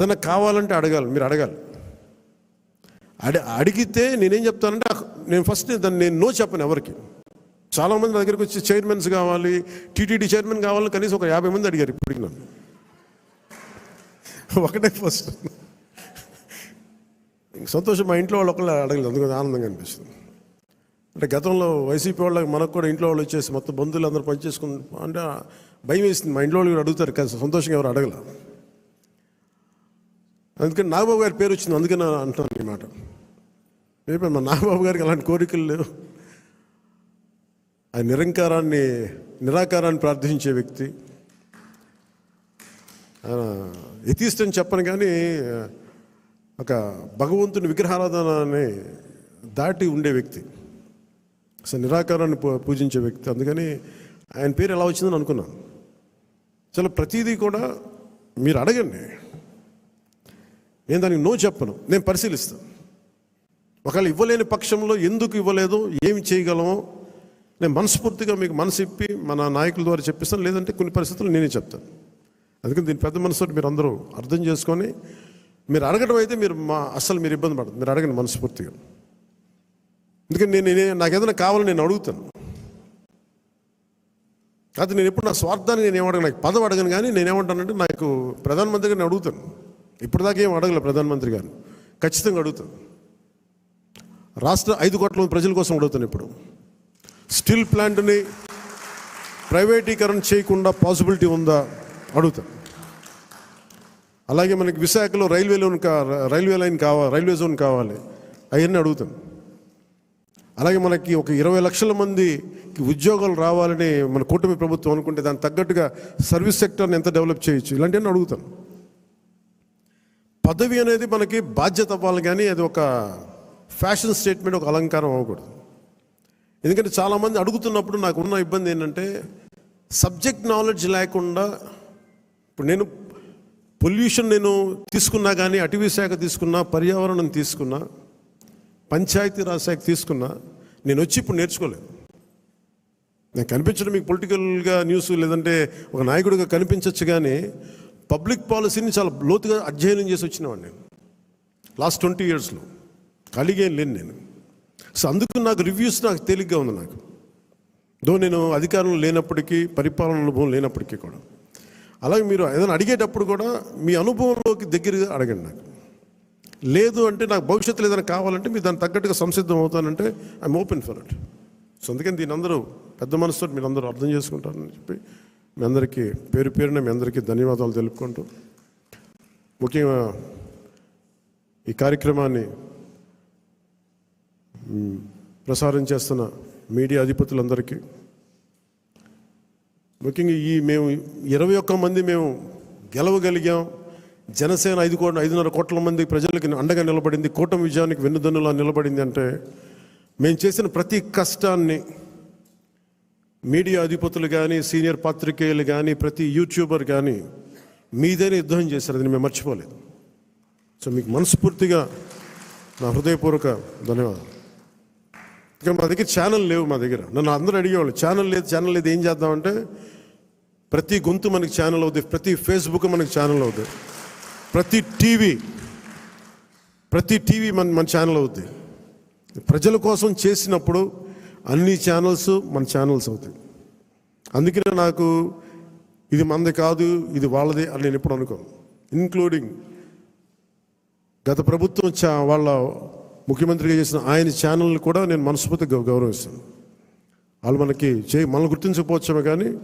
ఏదైనా కావాలంటే అడగాలి మీరు అడగాలి. అడి అడిగితే నేనేం చెప్తానంటే నేను ఫస్ట్ దాన్ని నేను నో చెప్పను ఎవరికి. చాలామంది నా దగ్గరికి వచ్చి చైర్మన్స్ కావాలి టీటీడీ చైర్మన్ కావాలని కనీసం ఒక యాభై మంది అడిగారు ఇప్పటికి నన్ను. ఒకటే ఫస్ట్. సంతోషం మా ఇంట్లో వాళ్ళు ఒకళ్ళు అడగలేదు అందుకని ఆనందంగా అనిపిస్తుంది. అంటే గతంలో వైసీపీ వాళ్ళకి మనకు కూడా ఇంట్లో వాళ్ళు వచ్చేసి మొత్తం బంధువులు అందరూ పనిచేసుకుని అంటే భయం వేసింది. మా ఇంట్లో వాళ్ళు కూడా అడుగుతారు కానీ సంతోషంగా ఎవరు అడగలేదు అందుకని నాగబాబు గారి పేరు వచ్చింది అందుకని అంటున్నాను ఈ మాట. రేపు మా నాగబాబు గారికి అలాంటి కోరికలు లేవు. ఆ నిరంకారాన్ని నిరాకారాన్ని ప్రార్థించే వ్యక్తి. ఎథిస్ట్ అని చెప్పను కానీ ఒక భగవంతుని విగ్రహారాధనని దాటి ఉండే వ్యక్తి. అసలు నిరాకారాన్ని పూ- పూజించే వ్యక్తి. అందుకని ఆయన పేరు ఎలా వచ్చిందని అనుకున్నాను. చాలా ప్రతిదీ కూడా మీరు అడగండి. నేను దానికి నో చెప్పను నేను పరిశీలిస్తాను ఒకవేళ ఇవ్వలేని పక్షంలో ఎందుకు ఇవ్వలేదు ఏమి చేయగలమో నేను మనస్ఫూర్తిగా మీకు మనసు ఇప్పి మన నాయకుల ద్వారా చెప్పిస్తాను లేదంటే కొన్ని పరిస్థితులు నేనే చెప్తాను. అందుకని దీని పెద్ద మనసుతో మీరు అందరూ అర్థం చేసుకొని మీరు అడగడం అయితే మీరు మా అస్సలు మీరు ఇబ్బంది పడదు మీరు అడగండి మనస్ఫూర్తిగా. ఎందుకంటే నేను నాకు ఏదైనా కావాలని నేను అడుగుతాను. కాదు నేను ఎప్పుడు నా స్వార్థాన్ని నేను ఏమడగను నాకు పదవి అడగను కానీ నేను ఏమంటానంటే నాకు ప్రధానమంత్రిగా నేను అడుగుతాను. ఇప్పటిదాకా ఏం అడగలే ప్రధానమంత్రి గారు. ఖచ్చితంగా అడుగుతాను రాష్ట్ర ఐదు కోట్ల మంది ప్రజల కోసం అడుగుతాను ఇప్పుడు. స్టీల్ ప్లాంట్ని ప్రైవేటీకరణ చేయకుండా పాసిబిలిటీ ఉందా? అడుగుతాను అలాగే మనకి విశాఖలో రైల్వే లోన్ కా రైల్వే లైన్ కావాలి రైల్వే జోన్ కావాలి. అవన్నీ అడుగుతాను అలాగే మనకి ఒక ఇరవై లక్షల మందికి ఉద్యోగాలు రావాలని మన కూటమి ప్రభుత్వం అనుకుంటే దానికి తగ్గట్టుగా సర్వీస్ సెక్టర్ని ఎంత డెవలప్ చేయొచ్చు? ఇలాంటివన్నీ అడుగుతాను పదవి అనేది మనకి బాధ్యత అవ్వాలి కానీ అది ఒక ఫ్యాషన్ స్టేట్మెంట్ ఒక అలంకారం అవ్వకూడదు. ఎందుకంటే చాలామంది అడుగుతున్నప్పుడు నాకు ఉన్న ఇబ్బంది ఏంటంటే సబ్జెక్ట్ నాలెడ్జ్ లేకుండా ఇప్పుడు నేను పొల్యూషన్ నేను తీసుకున్నా కానీ అటవీ శాఖ తీసుకున్నా పర్యావరణం తీసుకున్నా పంచాయతీ రాజ్ శాఖ తీసుకున్నా నేను వచ్చి ఇప్పుడు నేర్చుకోలేదు. నేను కనిపించడం మీకు పొలిటికల్గా న్యూస్ లేదంటే ఒక నాయకుడిగా కనిపించవచ్చు కానీ పబ్లిక్ పాలసీని చాలా లోతుగా అధ్యయనం చేసి వచ్చినవాడిని నేను. లాస్ట్ ట్వంటీ ఇయర్స్లో. ఖాళీగా లేను నేను. సో అందుకు నాకు రివ్యూస్ నాకు తేలిగ్గా ఉంది నాకు. దో నేను అధికారంలో లేనప్పటికీ పరిపాలన అనుభవం లేనప్పటికీ కూడా. అలాగే మీరు ఏదైనా అడిగేటప్పుడు కూడా మీ అనుభవంలోకి దగ్గరగా అడగండి నాకు. లేదు అంటే నాకు భవిష్యత్తులో ఏదైనా కావాలంటే మీరు దానికి తగ్గట్టుగా సంసిద్ధం అవుతానంటే I'm open for it. So అందుకని దీని అందరూ పెద్ద మనసుతో మీరు అందరూ అర్థం చేసుకుంటారని చెప్పి మీ అందరికీ పేరు పేరున మీ అందరికీ ధన్యవాదాలు తెలుపుకుంటూ ముఖ్యంగా ఈ కార్యక్రమాన్ని ప్రసారం చేస్తున్న మీడియా అధిపతులందరికీ ముఖ్యంగా ఈ మేము ఇరవై ఒక్క మంది మేము గెలవగలిగాం. జనసేన ఐదు కోట్ల ఐదున్నర కోట్ల మంది ప్రజలకి అండగా నిలబడింది. కూటమి విజయానికి వెన్నుదన్నులా నిలబడింది అంటే మేము చేసిన ప్రతి కష్టాన్ని మీడియా అధిపతులు కానీ సీనియర్ పాత్రికేయులు కానీ ప్రతి యూట్యూబర్ కానీ మీదేనే యుద్ధం చేశారు అది మేము మర్చిపోలేదు. సో మీకు మనస్ఫూర్తిగా నా హృదయపూర్వక ధన్యవాదాలు. ఇంకా మా దగ్గర ఛానల్ లేవు మా దగ్గర. నన్ను అందరూ అడిగేవాళ్ళు ఛానల్ లేదు ఛానల్ లేదు ఏం చేద్దామంటే ప్రతి గొంతు మనకి ఛానల్ అవుతుంది ప్రతి ఫేస్బుక్ మనకి ఛానల్ అవుతుంది ప్రతి టీవీ ప్రతి టీవీ మన మన ఛానల్ అవుద్ది. ప్రజల కోసం చేసినప్పుడు అన్ని ఛానల్స్ మన ఛానల్స్ అవుతాయి. అందుకనే నాకు ఇది మనది కాదు ఇది వాళ్ళది అని నేను ఎప్పుడు అనుకోను. ఇన్క్లూడింగ్ గత ప్రభుత్వం చా వాళ్ళ ముఖ్యమంత్రిగా చేసిన ఆయన ఛానల్ని కూడా నేను మనస్ఫూర్తిగా గౌరవిస్తాను. వాళ్ళు మనకి చే మనల్ని గుర్తించకపోవచ్చామే కానీ